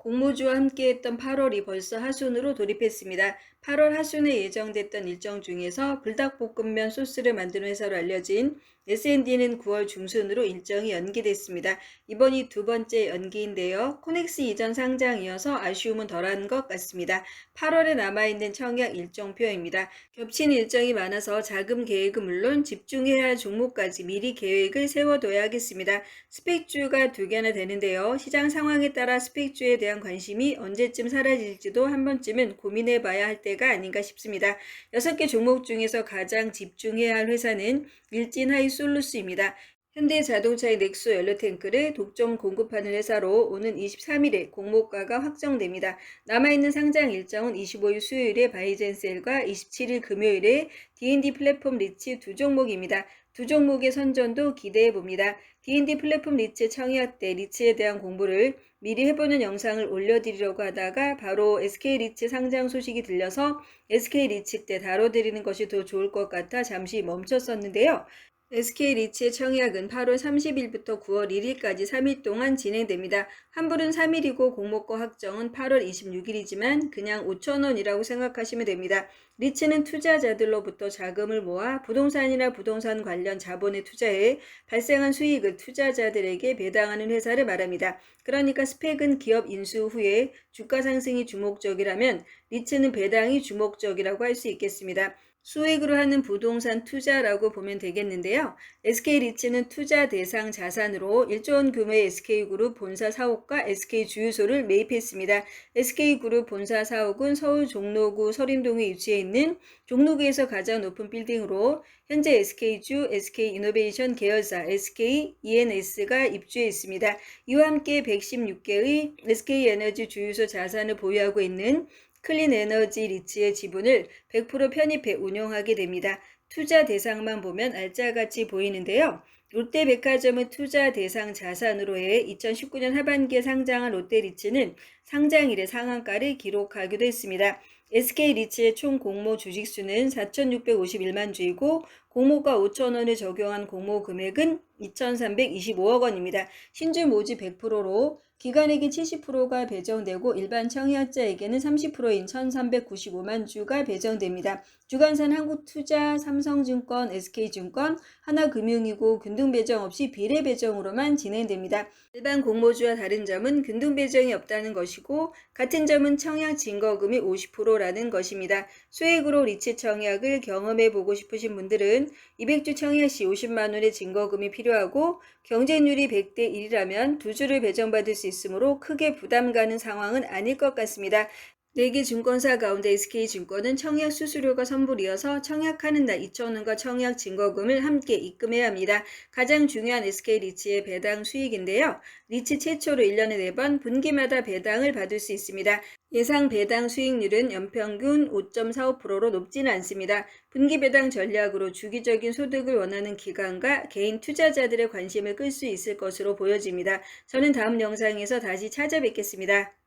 공모주와 함께했던 8월이 벌써 하순으로 돌입했습니다. 8월 하순에 예정됐던 일정 중에서 불닭볶음면 소스를 만드는 회사로 알려진 S&D는 9월 중순으로 일정이 연기됐습니다. 이번이 두 번째 연기인데요. 코넥스 이전 상장이어서 아쉬움은 덜한 것 같습니다. 8월에 남아있는 청약 일정표입니다. 겹친 일정이 많아서 자금 계획은 물론 집중해야 할 종목까지 미리 계획을 세워둬야겠습니다. 스펙주가 두 개나 되는데요. 시장 상황에 따라 스펙주에 대한 관심이 언제쯤 사라질지도 한 번쯤은 고민해 봐야 할 때가 아닌가 싶습니다. 여섯 개 종목 중에서 가장 집중해야 할 회사는 일진 하이 솔루스입니다. 현대자동차의 넥소 연료탱크를 독점 공급하는 회사로 오는 23일에 공모가가 확정됩니다. 남아있는 상장 일정은 25일 수요일에 바이젠셀과 27일 금요일에 D&D 플랫폼 리치 두 종목입니다. 두 종목의 선전도 기대해 봅니다. D&D 플랫폼 리치 청약 때 리치에 대한 공부를 미리 해보는 영상을 올려드리려고 하다가 바로 SK 리치 상장 소식이 들려서 SK 리치 때 다뤄드리는 것이 더 좋을 것 같아 잠시 멈췄었는데요. SK 리치의 청약은 8월 30일부터 9월 1일까지 3일 동안 진행됩니다. 환불은 3일이고 공모가 확정은 8월 26일이지만 그냥 5천원이라고 생각하시면 됩니다. 리치는 투자자들로부터 자금을 모아 부동산이나 부동산 관련 자본에 투자해 발생한 수익을 투자자들에게 배당하는 회사를 말합니다. 그러니까 스펙은 기업 인수 후에 주가 상승이 주목적이라면 리츠는 배당이 주목적이라고 할 수 있겠습니다. 수익으로 하는 부동산 투자라고 보면 되겠는데요. SK리츠는 투자 대상 자산으로 1조 원 규모의 SK그룹 본사 사옥과 SK 주유소를 매입했습니다. SK그룹 본사 사옥은 서울 종로구 서림동에 위치해 있는 종로구에서 가장 높은 빌딩으로 현재 SK주, SK이노베이션 계열사 SK ENS가 입주해 있습니다. 이와 함께 116개의 SK에너지 주유소 자산을 보유하고 있는 클린 에너지 리츠의 지분을 100% 편입해 운영하게 됩니다. 투자 대상만 보면 알짜같이 보이는데요. 롯데백화점은 투자 대상 자산으로 해 2019년 하반기에 상장한 롯데리츠는 상장일에 상한가를 기록하기도 했습니다. SK리츠의 총 공모 주식수는 4,651만 주이고 공모가 5천원을 적용한 공모 금액은 2,325억 원입니다. 신주 모집 100%로 기관에게 70%가 배정되고 일반 청약자에게는 30%인 1,395만 주가 배정됩니다. 주관사는 한국투자, 삼성증권, SK증권, 하나금융이고 균등 배정 없이 비례 배정으로만 진행됩니다. 일반 공모주와 다른 점은 균등 배정이 없다는 것이고 같은 점은 청약 증거금이 50%라는 것입니다. 수익으로 리츠 청약을 경험해 보고 싶으신 분들은 200주 청약 시 50만 원의 증거금이 필요 하고 경쟁률이 100대 1이라면 두 주를 배정받을 수 있으므로 크게 부담 가는 상황은 아닐 것 같습니다. 4개 증권사 가운데 SK증권은 청약 수수료가 선불이어서 청약하는 날 2천원과 청약 증거금을 함께 입금해야 합니다. 가장 중요한 SK리츠의 배당 수익인데요. 리츠 최초로 1년에 4번 분기마다 배당을 받을 수 있습니다. 예상 배당 수익률은 연평균 5.45%로 높지는 않습니다. 분기 배당 전략으로 주기적인 소득을 원하는 기관과 개인 투자자들의 관심을 끌 수 있을 것으로 보여집니다. 저는 다음 영상에서 다시 찾아뵙겠습니다.